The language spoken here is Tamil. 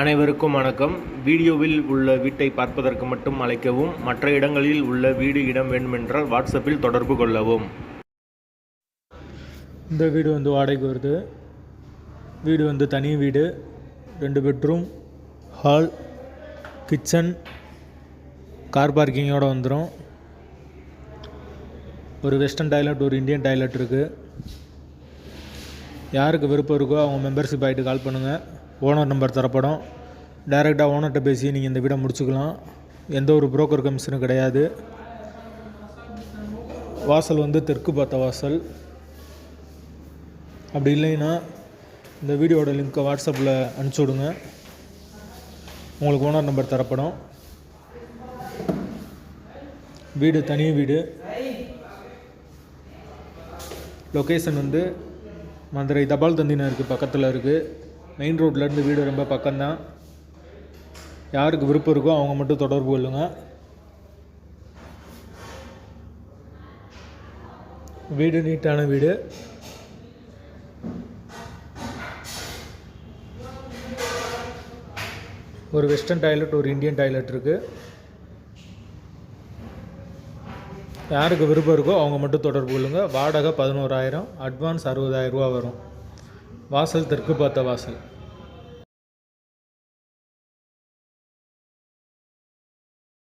அனைவருக்கும் வணக்கம். வீடியோவில் உள்ள வீட்டை பார்ப்பதற்கு மட்டும் அழைக்கவும் மற்ற இடங்களில் உள்ள வீடு இடம் வேண்டுமென்றால் வாட்ஸ்அப்பில் தொடர்பு கொள்ளவும். இந்த வீடு வந்து வாடகைக்கு வருது. வீடு வந்து தனி வீடு. ரெண்டு பெட்ரூம் ஹால் கிச்சன் கார் பார்க்கிங்கோடு வந்துடும் ஒரு வெஸ்டர்ன் டாய்லெட் ஒரு இந்தியன் டாய்லெட் இருக்குது யாருக்கு விருப்பம் இருக்கோ அவங்க மெம்பர்ஷிப் ஆகிட்டு கால் பண்ணுங்கள் ஓனர் நம்பர் தரப்படும். டைரெக்டாக ஓனர்கிட்ட பேசி நீங்கள் இந்த வீடை முடிச்சுக்கலாம். எந்த ஒரு புரோக்கர் கமிஷனும் கிடையாது. வாசல் வந்து தெற்கு பார்த்த வாசல். அப்படி இல்லைன்னா இந்த வீடியோட லிங்க்கை வாட்ஸ்அப்பில் அனுப்பிச்சி விடுங்க. உங்களுக்கு ஓனர் நம்பர் தரப்படும். வீடு தனி வீடு. லொக்கேஷன் வந்து மதுரை தபால் தந்தினருக்கு பக்கத்தில் இருக்குது மெயின் ரோட்லேருந்து வீடு ரொம்ப பக்கம்தான். யாருக்கு விருப்பம் இருக்கோ அவங்க மட்டும் தொடர்பு கொள்ளுங்கள் வீடு நீட்டான வீடு. ஒரு வெஸ்டர்ன் டாய்லெட் ஒரு இந்தியன் டாய்லெட் இருக்குது யாருக்கு விருப்பம் இருக்கோ அவங்க மட்டும் தொடர்பு கொள்ளுங்கள் வாடகை பதினோராயிரம் அட்வான்ஸ் அறுபதாயிரம் ரூபா வரும். வாசல் தெற்கு பார்த்த வாசல்.